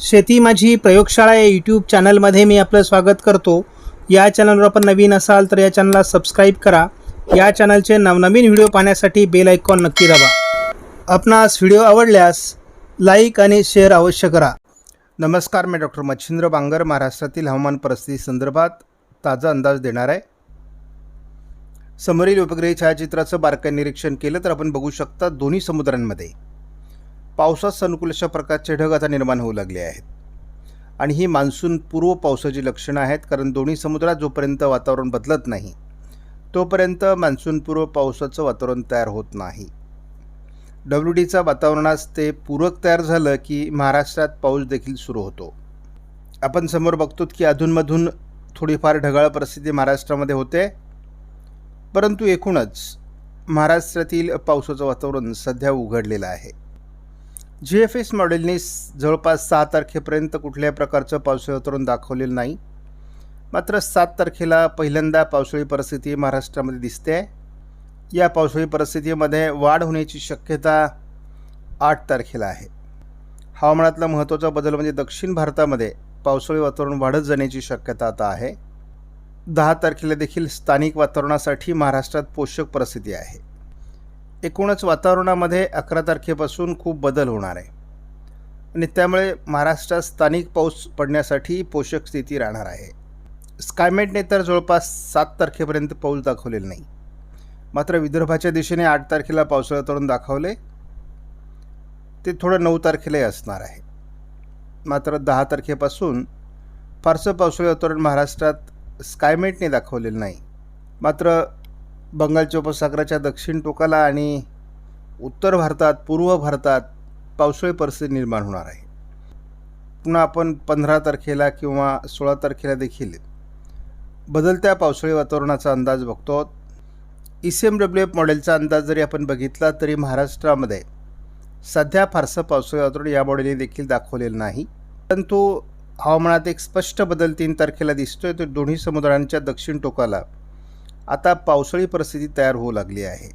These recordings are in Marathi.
शेती माझी प्रयोगशाळा या यूट्यूब चॅनलमध्ये मी आपलं स्वागत करतो. या चॅनलवर आपण नवीन असाल तर या चॅनलला सबस्क्राईब करा. या चॅनलचे नवनवीन व्हिडिओ पाहण्यासाठी बेल आयकॉन नक्की दाबा. आपणास व्हिडिओ आवडल्यास लाईक आणि शेअर अवश्य करा. नमस्कार मी डॉक्टर मच्छिंद्र बांगर महाराष्ट्रातील हवामान परिस्थिती संदर्भात ताजा अंदाज देणार आहे. समोरील उपग्रही छायाचित्राचं बारकाई निरीक्षण केलं तर आपण बघू शकता दोन्ही समुद्रांमध्ये. पावसास सनुकूल अशा प्रकारचे ढग आता निर्माण होऊ लागले आहेत. आणि ही मान्सून पूर्व पावसाची लक्षणं आहेत कारण दोन्ही समुद्रात जोपर्यंत वातावरण बदलत नाही तोपर्यंत मान्सूनपूर्व पावसाचं वातावरण तयार होत नाही. डब्ल्यू डीचा वातावरणास ते पूरक तयार झालं की महाराष्ट्रात पाऊस देखील सुरू होतो. आपण समोर बघतो की अधूनमधून थोडीफार ढगाळ परिस्थिती महाराष्ट्रामध्ये होते. परंतु एकूणच महाराष्ट्रातील पावसाचं वातावरण सध्या उघडलेलं आहे. जी एफ एस मॉडेलने जवळपास सहा तारखेपर्यंत कुठल्याही प्रकारचं पावसाळी वातावरण दाखवलेलं नाही. मात्र सात तारखेला पहिल्यांदा पावसाळी परिस्थिती महाराष्ट्रामध्ये दिसते. आहे या पावसाळी परिस्थितीमध्ये वाढ होण्याची शक्यता आठ तारखेला आहे. हवामानातला महत्त्वाचा बदल म्हणजे दक्षिण भारतामध्ये पावसाळी वातावरण वाढत जाण्याची शक्यता आता आहे. दहा तारखेला देखील स्थानिक वातावरणासाठी महाराष्ट्रात पोषक परिस्थिती आहे. एकूणच वातावरणामध्ये अकरा तारखेपासून खूप बदल होणार आहे. आणि त्यामुळे महाराष्ट्रात स्थानिक पाऊस पडण्यासाठी पोषक स्थिती राहणार आहे. स्कायमेटने तर जवळपास सात तारखेपर्यंत पाऊस दाखवलेलं नाही. मात्र विदर्भाच्या दिशेने आठ तारखेला पावसाळा तळून दाखवले. ते थोडं नऊ तारखेलाही असणार आहे. मात्र दहा तारखेपासून फारसं पावसाळी वातावरण महाराष्ट्रात स्कायमेटने दाखवलेलं नाही. मात्र बंगालच्या उपसागराच्या दक्षिण टोकाला आणि उत्तर भारतात पूर्व भारतात पावसाळी परिस्थिती निर्माण होणार आहे. पुन्हा आपण पंधरा तारखेला किंवा सोळा तारखेला देखील बदलत्या पावसाळी वातावरणाचा अंदाज बघतो E C M W F मॉडेलचा अंदाज जरी आपण बघितला तरी महाराष्ट्रामध्ये सध्या फारसं पावसाळी वातावरण या मॉडेलने देखील दाखवलेलं नाही. परंतु हवामानात एक स्पष्ट बदल तीन तारखेला दिसतोय. तो दोन्ही समुद्रांच्या दक्षिण टोकाला आता पावसाळी परिस्थिती तयार होऊ लागली आहे.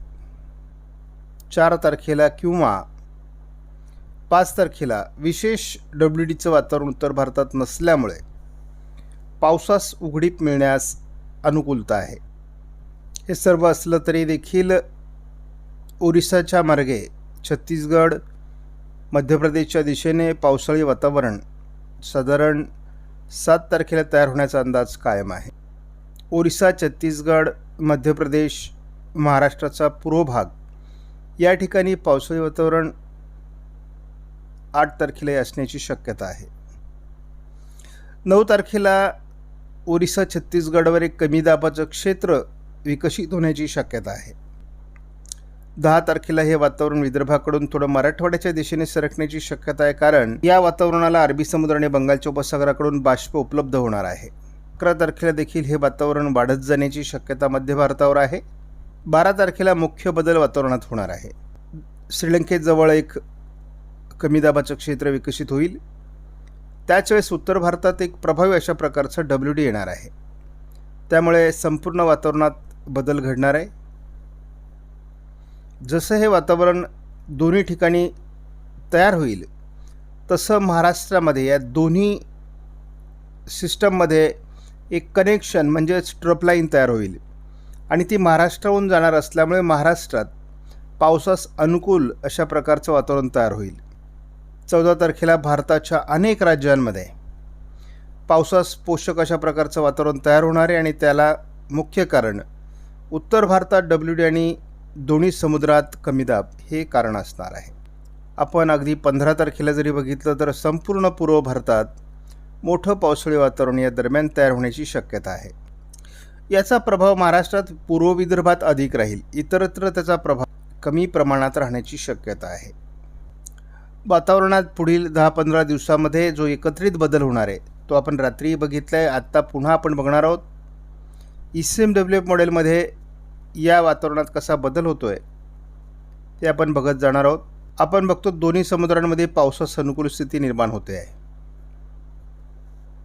चार तारखेला किंवा पाच तारखेला विशेष डब्ल्यू डीचं वातावरण उत्तर भारतात नसल्यामुळे पावसास उघडीप मिळण्यास अनुकूलता आहे. हे सर्व असलं तरी देखील ओरिसाच्या मार्गे छत्तीसगड मध्य प्रदेशच्या दिशेने पावसाळी वातावरण साधारण सात तारखेला तयार होण्याचा अंदाज कायम आहे. ओरिसा छत्तीसगड मध्य प्रदेश महाराष्ट्राचा पूर्व भाग या ठिकाणी पावसाळी वातावरण आठ तारखेला असण्याची शक्यता आहे. नऊ तारखेला ओरिसा छत्तीसगडवर एक कमी दाबाचं क्षेत्र विकसित होण्याची शक्यता आहे. दहा तारखेला हे वातावरण विदर्भाकडून थोडं मराठवाड्याच्या दिशेने सरकण्याची शक्यता आहे कारण या वातावरणाला अरबी समुद्र आणि बंगालच्या उपसागराकडून बाष्प उपलब्ध होणार आहे. अकरा तारखेला देखील हे वातावरण वाढत जाण्याची शक्यता मध्य भारतावर आहे. बारा तारखेला मुख्य बदल वातावरणात होणार आहे. श्रीलंकेजवळ एक कमी दाबाचं क्षेत्र विकसित होईल. त्याच वेळेस उत्तर भारतात एक प्रभावी अशा प्रकारचं डब्ल्यू डी येणार आहे. त्यामुळे संपूर्ण वातावरणात बदल घडणार आहे. जसं हे वातावरण दोन्ही ठिकाणी तयार होईल तसं महाराष्ट्रामध्ये या दोन्ही सिस्टममध्ये एक कनेक्शन म्हणजेच ट्रपलाईन तयार होईल. आणि ती महाराष्ट्राहून जाणार असल्यामुळे महाराष्ट्रात पावसास अनुकूल अशा प्रकारचं वातावरण तयार होईल. चौदा तारखेला भारताच्या अनेक राज्यांमध्ये पावसास पोषक अशा प्रकारचं वातावरण तयार होणार आहे आणि त्याला मुख्य कारण उत्तर भारतात डब्ल्यू डी आणि दोन्ही समुद्रात कमी दाब हे कारण असणार आहे. आपण अगदी पंधरा तारखेला जरी बघितलं तर संपूर्ण पूर्व भारतात मोठं पावसाळी वातावरण या दरम्यान तयार होण्याची शक्यता आहे. याचा प्रभाव महाराष्ट्रात पूर्व विदर्भात अधिक राहील. इतरत्र त्याचा प्रभाव कमी प्रमाणात राहण्याची शक्यता आहे. वातावरणात पुढील दहा पंधरा दिवसामध्ये जो एकत्रित बदल होणार आहे तो आपण रात्री बघितला आहे आत्ता पुन्हा आपण बघणार आहोत. E C M W F मॉडेलमध्ये या वातावरणात कसा बदल होतो आहे ते आपण बघत जाणार आहोत. आपण बघतो दोन्ही समुद्रांमध्ये पावसास अनुकूल स्थिती निर्माण होते आहे.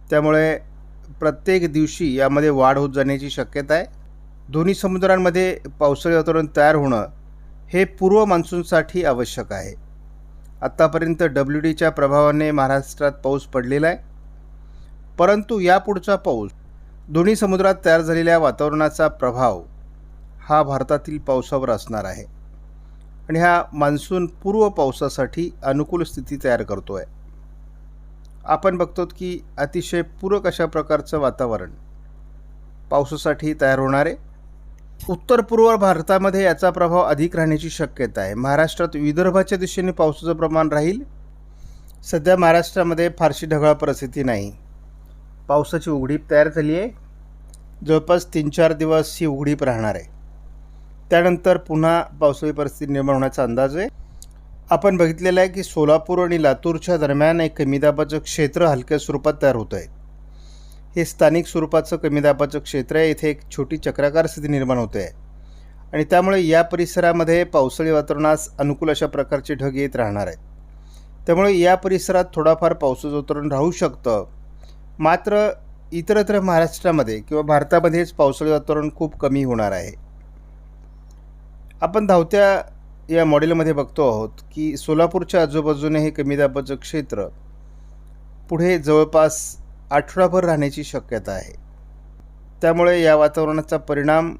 त्यामुळे प्रत्येक दिवशी यामध्ये वाढ होत जाण्याची शक्यता आहे. दोन्ही समुद्रांमध्ये पावसाळी वातावरण तयार होणं हे पूर्व मान्सूनसाठी आवश्यक आहे. आत्तापर्यंत डब्ल्यू डीच्या प्रभावाने महाराष्ट्रात पाऊस पडलेला आहे. परंतु यापुढचा पाऊस दोन्ही समुद्रात तयार झालेल्या वातावरणाचा प्रभाव हा भारतातील पावसावर असणार आहे. आणि हा मान्सून पूर्व पावसासाठी अनुकूल स्थिती तयार करतो आहे आपण बघतो की अतिशय पूरक अशा प्रकारचं वातावरण पावसासाठी तयार होणार. आहे उत्तर पूर्व भारतामध्ये याचा प्रभाव अधिक राहण्याची शक्यता आहे. महाराष्ट्रात विदर्भाच्या दिशेने पावसाचं प्रमाण राहील. सध्या महाराष्ट्रामध्ये फारशी ढगाळ परिस्थिती नाही. पावसाची उघडीप तयार झाली आहे. जवळपास तीन चार दिवस ही उघडीप राहणार आहे. त्यानंतर पुन्हा पावसाळी परिस्थिती निर्माण होण्याचा अंदाज आहे. आपण बघितलेलं आहे की सोलापूर आणि लातूरच्या दरम्यान एक कमी दाबाचं क्षेत्र हलक्या स्वरूपात तयार होत आहे. हे स्थानिक स्वरूपाचं कमी दाबाचं क्षेत्र आहे. इथे एक छोटी चक्राकार स्थिती निर्माण होते. आहे आणि त्यामुळे या परिसरामध्ये पावसाळी वातावरणास अनुकूल अशा प्रकारचे ढग येत राहणार आहेत. त्यामुळे या परिसरात थोडाफार पावसाचं वातावरण राहू शकतं. मात्र इतरत्र महाराष्ट्रामध्ये किंवा भारतामध्येच पावसाळी वातावरण खूप कमी होणार आहे. आपण धावत्या या मॉडेलमध्ये बघतो आहोत की सोलापूरच्या आजूबाजूने हे कमी दाबाचं क्षेत्र पुढे जवळपास आठवडाभर राहण्याची शक्यता आहे. त्यामुळे या वातावरणाचा परिणाम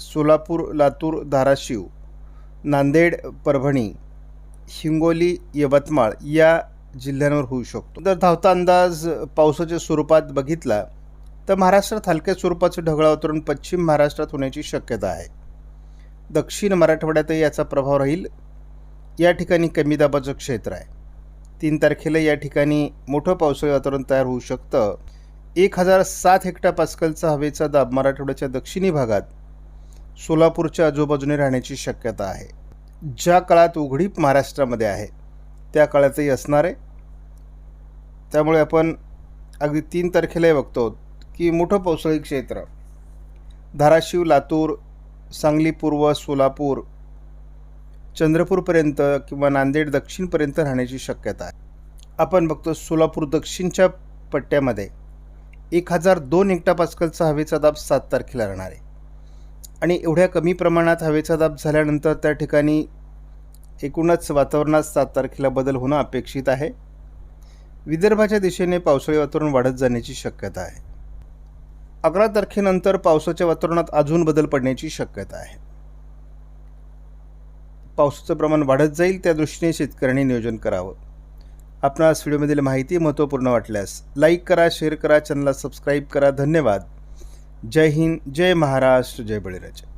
सोलापूर लातूर धाराशिव नांदेड परभणी हिंगोली यवतमाळ या जिल्ह्यांवर होऊ शकतो. जर धावता अंदाज पावसाच्या स्वरूपात बघितला तर महाराष्ट्रात हलक्या स्वरूपाचं ढगळावतरण पश्चिम महाराष्ट्रात होण्याची शक्यता आहे. दक्षिण मराठवाड्यातही याचा प्रभाव राहील. या ठिकाणी कमी दाबाचं क्षेत्र आहे. तीन तारखेला या ठिकाणी मोठं पावसाळी वातावरण तयार होऊ शकतं. एक हजार सात हेक्टर पास्कलचा हवेचा दाब मराठवाड्याच्या दक्षिणी भागात सोलापूरच्या आजूबाजूने राहण्याची शक्यता आहे. ज्या काळात उघडीप महाराष्ट्रामध्ये आहे त्या काळातही असणार आहे. त्यामुळे आपण अगदी तीन तारखेलाही बघतो की मोठं पावसाळी क्षेत्र धाराशिव लातूर सांगली पूर्व सोलापूर चंद्रपूरपर्यंत किंवा नांदेड दक्षिणपर्यंत राहण्याची शक्यता आहे. आपण बघतो सोलापूर दक्षिणच्या पट्ट्यामध्ये एक हजार दोन हेक्टा पास्कलचा हवेचा दाब सात तारखेला राहणार आहे. आणि एवढ्या कमी प्रमाणात हवेचा दाब झाल्यानंतर त्या ठिकाणी एकूणच वातावरणात सात तारखेला बदल होणं अपेक्षित आहे. विदर्भाच्या दिशेने पावसाळी वातावरण वाढत जाण्याची शक्यता आहे. अकरा तारखेनंतर पावसाच्या वातावरणात अजून बदल पडण्याची शक्यता आहे. पावसाचं प्रमाण वाढत जाईल त्या दृष्टीने शेतकऱ्यांनी नियोजन करावं. आपणास व्हिडिओमधील माहिती महत्त्वपूर्ण वाटल्यास लाईक करा शेअर करा चॅनलला सबस्क्राईब करा. धन्यवाद. जय हिंद जय महाराष्ट्र जय बळीराजा.